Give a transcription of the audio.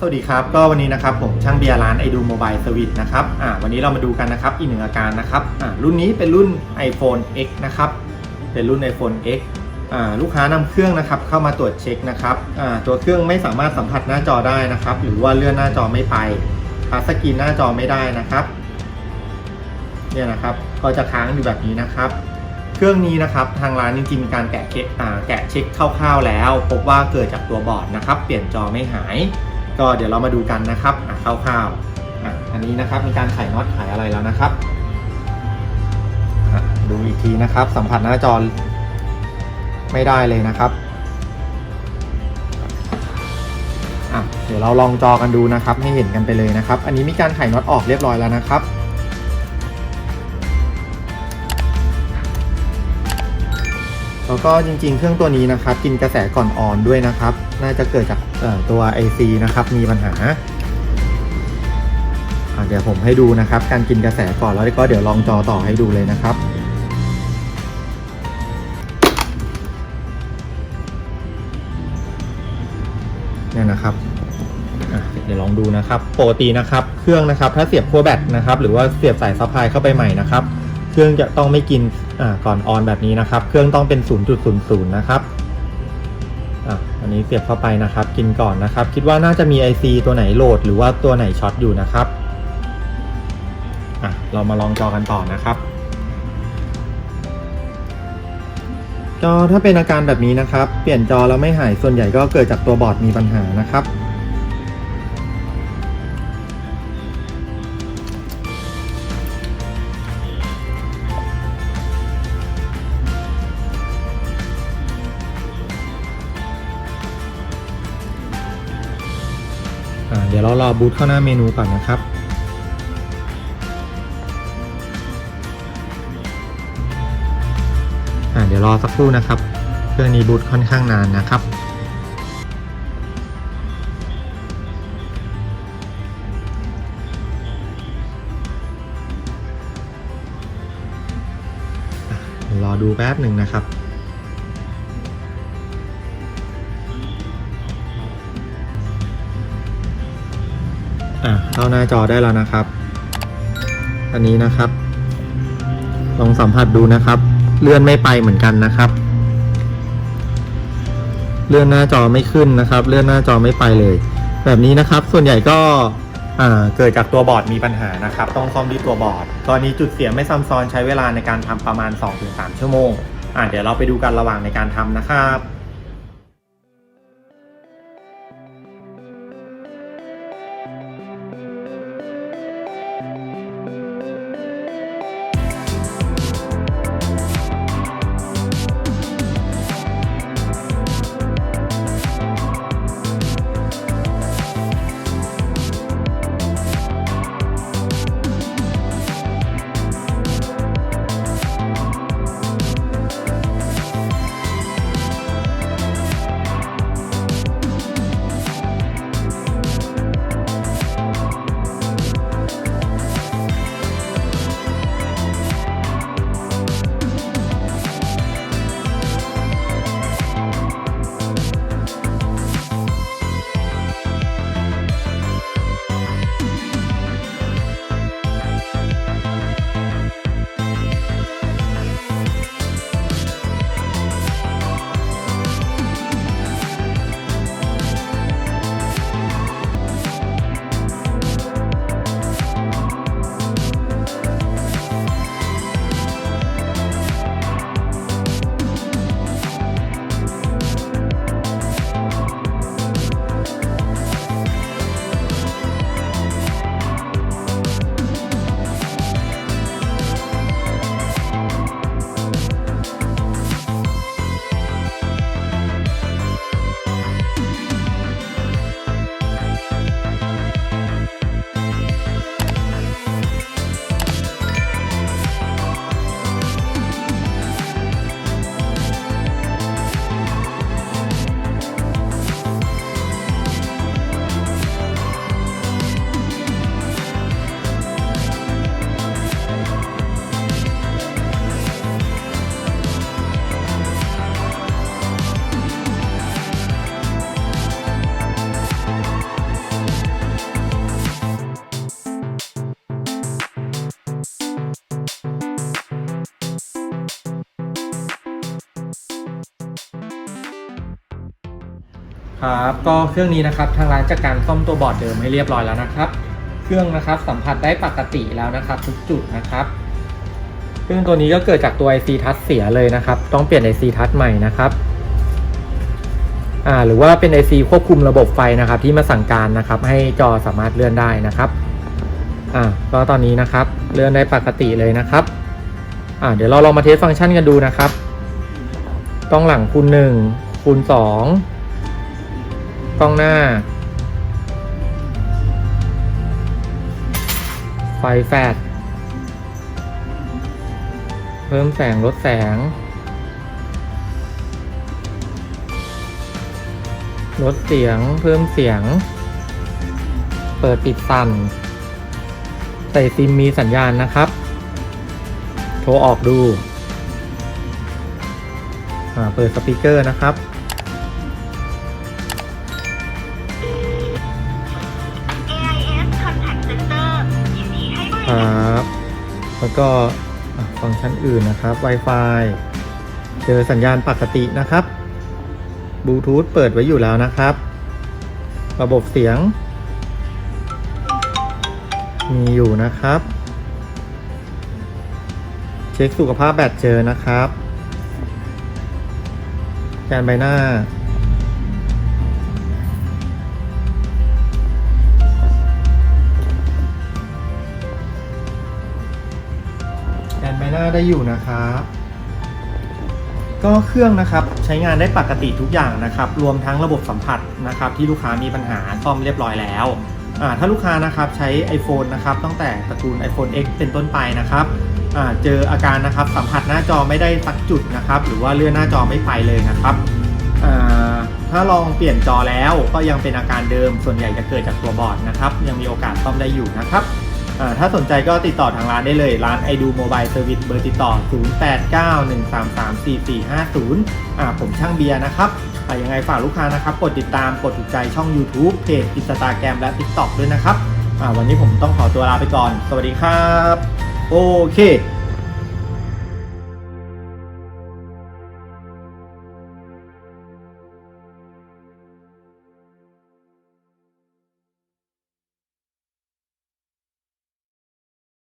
สวัสดีครับ ก็วันนี้นะครับผมช่างเบียร์ร้านไอดูโมบายสวิตนะครับอ่าวันนี้เรามาดูกันนะครับอีกหนึ่งอาการนะครับอ่ารุ่นนี้เป็นรุ่น iPhone X นะครับ เป็นรุ่น iPhone X อ่าลูกค้านำเครื่องนะครับเข้ามาตรวจเช็คนะครับอ่าตัวเครื่องไม่สามารถสัมผัสหน้าจอได้นะครับ หรือว่าเลื่อนหน้าจอไม่ไปทัชสกรีนหน้าจอไม่ได้นะครับ เนี่ยนะครับก็จะค้างอยู่แบบนี้นะครับ เครื่องนี้นะครับทางร้านจริงๆมีการแกะเช็คอ่าแกะเช็คคร่าวๆแล้ว พบว่าเกิดจากตัวบอร์ดนะครับ เปลี่ยนจอไม่หาย ก็เดี๋ยวเรามาดูกันนะครับอะคร่าวๆอะอันนี้นะครับมีการไขน็อตไขอะไรแล้วนะครับอะดูอีกทีนะครับสัมผัสหน้าจอไม่ได้เลยนะครับอะเดี๋ยวเราลองจอกันดูนะครับให้เห็นกันไปเลยนะครับ อันนี้มีการไขน็อตออกเรียบร้อยแล้วนะครับ แล้วก็จริงๆ เครื่องตัวนี้นะครับกินกระแสก่อนออนด้วยนะครับ น่าจะเกิดจากตัว IC นะครับมีปัญหา เดี๋ยวผมให้ดูนะครับ การกินกระแสก่อนแล้วก็เดี๋ยวลองจอต่อให้ดูเลยนะครับเนี่ยนะครับเดี๋ยวลองดูนะครับปกตินะครับ เครื่องนะครับถ้าเสียบขั้วแบตนะครับ หรือว่าเสียบสายซัพพลายเข้าไปใหม่นะครับ เครื่องจะต้องไม่กิน ก่อนออนแบบนี้นะครับ เครื่องต้องเป็น 0.00 นะครับอะอันนี้เสียบเข้าไปนะครับ กินก่อนนะครับ คิดว่าน่าจะมี IC ตัวไหนโหลด หรือว่าตัวไหนช็อตอยู่นะครับอะเรามาลองจอกันต่อนะครับจอถ้าเป็นอาการแบบนี้นะครับ เปลี่ยนจอแล้วไม่หายส่วนใหญ่ก็เกิดจากตัวบอร์ดมีปัญหานะครับ ดี๋ยวเรารอบูตเข้าหน้าเมนูก่อนนะครับอ่าเดี๋ยวรอสักครู่นะครับเครื่องนี้บูตค่อนข้างนานนะครับเดี๋ยวรอดูแป๊บหนึ่งนะครับ เข้าหน้าจอได้แล้วนะครับ อันนี้นะครับ ลองสัมผัสดูนะครับ เลื่อนไม่ไปเหมือนกันนะครับ เลื่อนหน้าจอไม่ขึ้นนะครับ เลื่อนหน้าจอไม่ไปเลย แบบนี้นะครับ ส่วนใหญ่ก็เกิดจากตัวบอร์ดมีปัญหานะครับ ต้องซ่อมที่ตัวบอร์ดกรณีจุดเสียไม่ซ้ำซ้อนใช้เวลาในการทำประมาณ 2-3 ชั่วโมง อ่าเดี๋ยวเราไปดูกันระหว่างในการทำนะครับ ครับก็เครื่องนี้นะครับทางร้านจัดการซ่อมตัวบอร์ดเดิมให้เรียบร้อยแล้วนะครับ เครื่องนะครับสัมผัสได้ปกติแล้วนะครับ ทุกจุดนะครับเครื่องตัวนี้ก็เกิดจากตัว IC ทัชเสียเลยนะครับ ต้องเปลี่ยน IC ทัชใหม่นะครับอ่าหรือว่าเป็น IC ควบคุมระบบไฟนะครับ ที่มาสั่งการนะครับ ให้จอสามารถเลื่อนได้นะครับอ่าก็ตอนนี้นะครับเลื่อนได้ปกติเลยนะครับอ่าเดี๋ยวเราลองมาเทสฟังก์ชันกันดูนะครับกล้องหลังคูณหนึ่งคูณสอง กล้องหน้า ไฟแฟลชเพิ่มแสงลดแสง ลดเสียงเพิ่มเสียง เปิดปิดสั่น ใส่ซิมมีสัญญาณนะครับ โทรออกดู เปิดสปีกเกอร์นะครับ ให้บริครับ แล้วก็อะฟังก์ชันอื่นนะครับ Wi-Fi เจอสัญญาณปกตินะครับบลูทูธเปิดไว้อยู่แล้วนะครับ ระบบเสียง มีอยู่นะครับ เช็คสุขภาพแบตเจอนะครับ แกนใบหน้า ใบหน้าได้อยู่นะครับก็เครื่องนะครับใช้งานได้ปกติทุกอย่างนะครับรวมทั้งระบบสัมผัสนะครับที่ลูกค้ามีปัญหาซ่อมเรียบร้อยแล้วถ้าลูกค้านะครับใช้ iPhone นะครับตั้งแต่ตระกูล iPhone X เป็นต้นไปนะครับเจออาการนะครับสัมผัสหน้าจอไม่ได้สักจุดนะครับหรือว่าเลื่อนหน้าจอไม่ไปเลยนะครับถ้าลองเปลี่ยนจอแล้วก็ยังเป็นอาการเดิมส่วนใหญ่จะเกิดจากตัวบอร์ดนะครับยังมีโอกาสซ่อมได้อยู่นะครับ ถ้าสนใจก็ติดต่อทางร้านได้เลย ร้านไอดูโมบายเซอร์วิสเบอร์ติดต่อ 0891334450อ่าผมช่างเบียร์นะครับอ่ายังไงฝากลูกค้านะครับ กดติดตามกดถูกใจช่อง YouTube เพจอินสตาแกรมและ TikTok ด้วยนะครับอ่าวันนี้ผมต้องขอตัวลาไปก่อน สวัสดีครับ โอเค